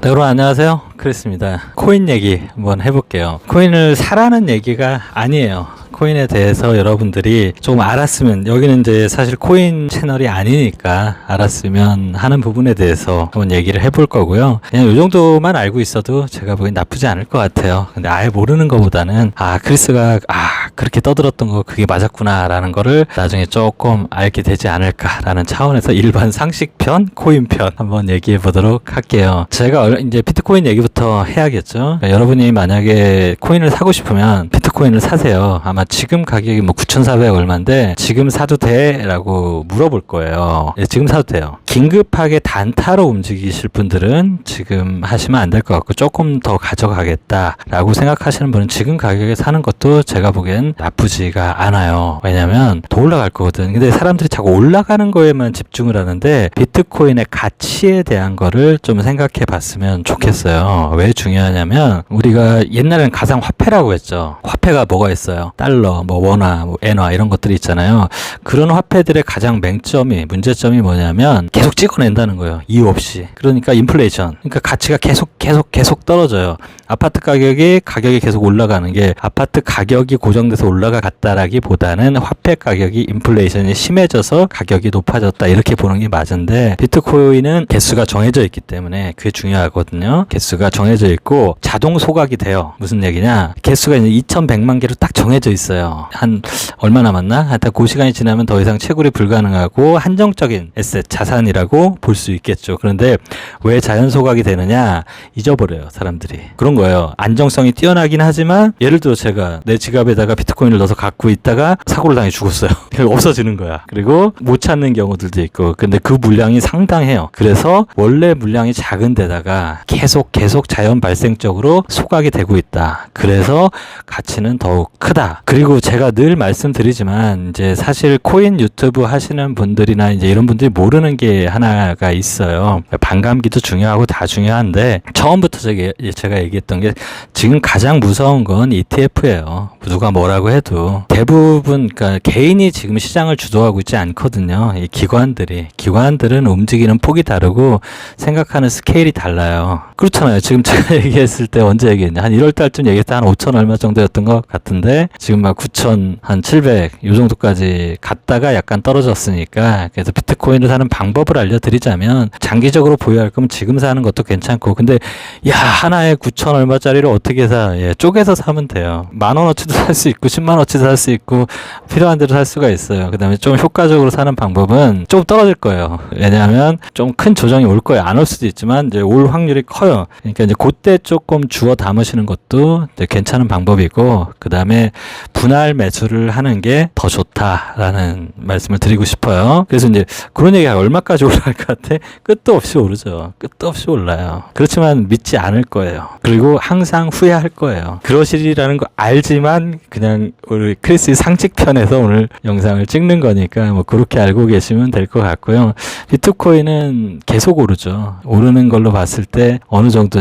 네, 여러분 안녕하세요. 크리스입니다. 코인 얘기 한번 해볼게요. 코인을 사라는 얘기가 아니에요. 코인에 대해서 여러분들이 조금 알았으면 여기는 이제 사실 코인 채널이 아니니까 알았으면 하는 부분에 대해서 한번 얘기를 해볼 거고요. 그냥 이 정도만 알고 있어도 제가 보기엔 나쁘지 않을 것 같아요. 근데 아예 모르는 것보다는 아 크리스가 아 그렇게 떠들었던 거 그게 맞았구나라는 거를 나중에 조금 알게 되지 않을까라는 차원에서 일반 상식편, 코인편 한번 얘기해 보도록 할게요. 제가 얼- 이제 비트코인 얘기부터 해야겠죠. 그러니까 여러분이 만약에 코인을 사고 싶으면 비트코인을 사세요. 아마 지금 가격이 뭐 9,400 얼마인데 지금 사도 돼? 라고 물어볼 거예요. 예, 지금 사도 돼요. 긴급하게 단타로 움직이실 분들은 지금 하시면 안 될 것 같고 조금 더 가져가겠다라고 생각하시는 분은 지금 가격에 사는 것도 제가 보기엔 나쁘지가 않아요. 왜냐면 더 올라갈 거거든. 근데 사람들이 자꾸 올라가는 거에만 집중을 하는데 비트코인의 가치에 대한 거를 좀 생각해 봤으면 좋겠어요. 왜 중요하냐면 우리가 옛날에는 가상 화폐라고 했죠. 화폐가 뭐가 있어요? 달러, 뭐 원화, 뭐 엔화 이런 것들이 있잖아요. 그런 화폐들의 가장 맹점이 문제점이 뭐냐면 계속 찍어낸다는 거예요. 이유 없이. 그러니까 인플레이션. 그러니까 가치가 계속 계속 계속 떨어져요. 아파트 가격이 가격이 계속 올라가는 게 아파트 가격이 고정돼서 올라갔다라기보다는 화폐 가격이 인플레이션이 심해져서 가격이 높아졌다 이렇게 보는 게 맞은데 비트코인은 개수가 정해져 있기 때문에 그게 중요하거든요. 개수가 정해져 있고 자동 소각이 돼요. 무슨 얘기냐? 개수가 이제 2,100만 개로 딱 정해져 있어요. 한 얼마 남았나? 하여튼 그 시간이 지나면 더 이상 채굴이 불가능하고 한정적인 에셋 자산이라고 볼 수 있겠죠. 그런데 왜 자연 소각이 되느냐? 잊어버려요, 사람들이. 그런 거예요. 안정성이 뛰어나긴 하지만 예를 들어 제가 내 지갑에다가 비트코인을 넣어서 갖고 있다가 사고를 당해 죽었어요. 없어지는 거야. 그리고 못 찾는 경우들도 있고. 근데 그 물량이 상당해요. 그래서 원래 물량이 작은 데다가 계속 계속 자연 발생적으로 소각이 되고 있다. 그래서 가치는 더욱 크다. 그리고 제가 늘 말씀드리지만 이제 사실 코인 유튜브 하시는 분들이나 이제 이런 분들이 모르는 게 하나가 있어요. 반감기도 중요하고 다 중요한데 처음부터 제가 얘기했던 게 지금 가장 무서운 건 ETF예요. 누가 뭐라고 해도 대부분 그러니까 개인이 지금 시장을 주도하고 있지 않거든요. 이 기관들이 기관들은 움직이는 폭이 다르고 생각하는 스케일이 달라요. 그렇잖아요. 지금 제가 얘기했을 때 언제 얘기했냐? 한 1월 달쯤 얘기했을 때 한 5천 얼마 정도였던 것 같은데 지금 막 9천 한 700요 정도까지 갔다가 약간 떨어졌으니까 그래서 비트코인을 사는 방법을 알려드리자면 장기적으로 보유할 거면 지금 사는 것도 괜찮고 근데 야 하나에 9천 얼마짜리를 어떻게 사? 예, 쪼개서 사면 돼요. 만 원어치도 살 수 있고 10만 원어치도 살 수 있고 필요한 대로 살 수가 있어요. 그다음에 좀 효과적으로 사는 방법은 좀 떨어질 거예요. 왜냐하면 좀 큰 조정이 올 거예요. 안 올 수도 있지만 이제 올 확률이 커요. 그러니까 이제 그때 조금 주워 담으시는 것도 괜찮은 방법이고 그 다음에 분할 매수를 하는 게 더 좋다라는 말씀을 드리고 싶어요. 그래서 이제 그런 얘기가 얼마까지 올라갈 것 같아? 끝도 없이 오르죠. 끝도 없이 올라요. 그렇지만 믿지 않을 거예요. 그리고 항상 후회할 거예요. 그러시리라는 거 알지만 그냥 우리 크리스 상식편에서 오늘 영상을 찍는 거니까 뭐 그렇게 알고 계시면 될 것 같고요. 비트코인은 계속 오르죠. 오르는 걸로 봤을 때 어느 정도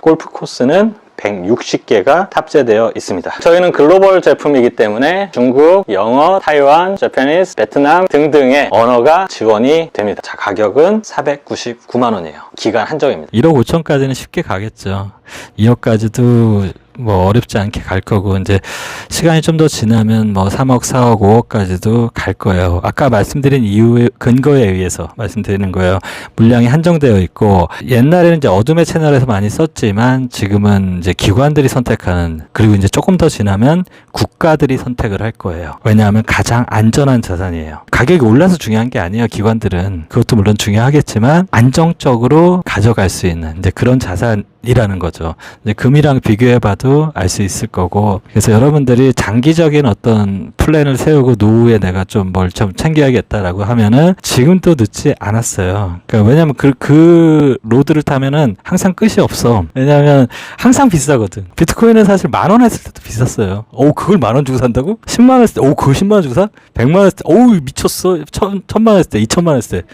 골프 코스는 160개가 탑재되어 있습니다. 저희는 글로벌 제품이기 때문에 중국, 영어, 타이완, 재패니스, 베트남 등등의 언어가 지원이 됩니다. 자, 가격은 499만 원이에요. 기간 한정입니다. 1억 5천까지는 쉽게 가겠죠. 2억까지도 뭐 어렵지 않게 갈 거고 이제 시간이 좀 더 지나면 뭐 3억, 4억, 5억까지도 갈 거예요. 아까 말씀드린 이유의 근거에 의해서 말씀드리는 거예요. 물량이 한정되어 있고 옛날에는 이제 어둠의 채널에서 많이 썼지만 지금은 이제 기관들이 선택하는 그리고 이제 조금 더 지나면 국가들이 선택을 할 거예요. 왜냐하면 가장 안전한 자산이에요. 가격이 올라서 중요한 게 아니에요. 기관들은 그것도 물론 중요하겠지만 안정적으로 가져갈 수 있는 이제 그런 자산 이라는 거죠. 금이랑 비교해봐도 알 수 있을 거고, 그래서 여러분들이 장기적인 어떤 플랜을 세우고 노후에 내가 좀 뭘 좀 챙겨야겠다라고 하면은 지금도 늦지 않았어요. 그러니까 왜냐면 그, 그 로드를 타면은 항상 끝이 없어. 왜냐면 항상 비싸거든. 비트코인은 사실 만 원 했을 때도 비쌌어요. 오, 그걸 만 원 주고 산다고? 10만 원 했을 때, 오, 그걸 10만 원 주고 사? 100만 원 했을 때, 오우, 미쳤어. 천, 천만 원 했을 때, 2천만 원 했을 때.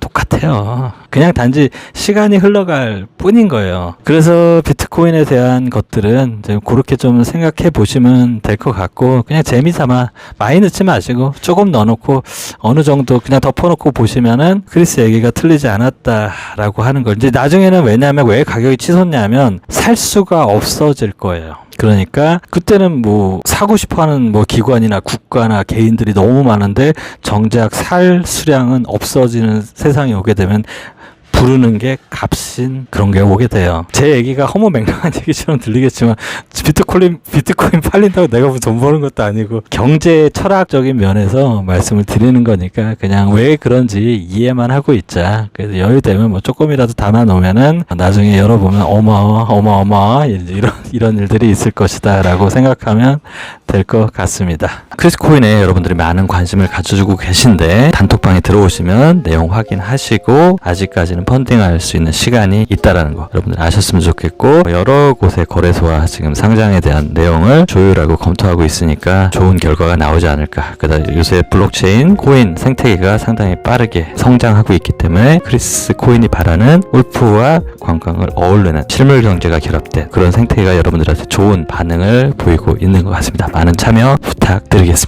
똑같아요. 그냥 단지 시간이 흘러갈 뿐인 거예요. 그래서 비트코인에 대한 것들은 이제 그렇게 좀 생각해 보시면 될 것 같고 그냥 재미삼아 많이 넣지 마시고 조금 넣어놓고 어느 정도 그냥 덮어놓고 보시면은 크리스 얘기가 틀리지 않았다라고 하는 걸 이제 나중에는 왜냐하면 왜 가격이 치솟냐면 살 수가 없어질 거예요. 그러니까 그때는 뭐 사고 싶어하는 뭐 기관이나 국가나 개인들이 너무 많은데 정작 살 수량은 없어지는 세상이 오게 되면 부르는 게 값인 그런 게 오게 돼요. 제 얘기가 허무맹랑한 얘기처럼 들리겠지만 비트코인 비트코인 팔린다고 내가 돈 버는 것도 아니고 경제 철학적인 면에서 말씀을 드리는 거니까 그냥 왜 그런지 이해만 하고 있자. 그래서 여유 되면 뭐 조금이라도 담아 놓으면은 나중에 열어보면 어머 어머 어머 이런 이런 일들이 있을 것이다라고 생각하면 될 것 같습니다. 크리스코인에 여러분들이 많은 관심을 가져주고 계신데 단톡방에 들어오시면 내용 확인하시고 아직까지는 펀딩할 수 있는 시간이 있다라는 거 여러분들 아셨으면 좋겠고 여러 곳의 거래소와 지금 상장에 대한 내용을 조율하고 검토하고 있으니까 좋은 결과가 나오지 않을까. 그다음 요새 블록체인 코인 생태계가 상당히 빠르게 성장하고 있기 때문에 크리스 코인이 바라는 울프와 관광을 어울리는 실물 경제가 결합된 그런 생태계가 여러분들한테 좋은 반응을 보이고 있는 것 같습니다. 많은 참여 부탁드리겠습니다.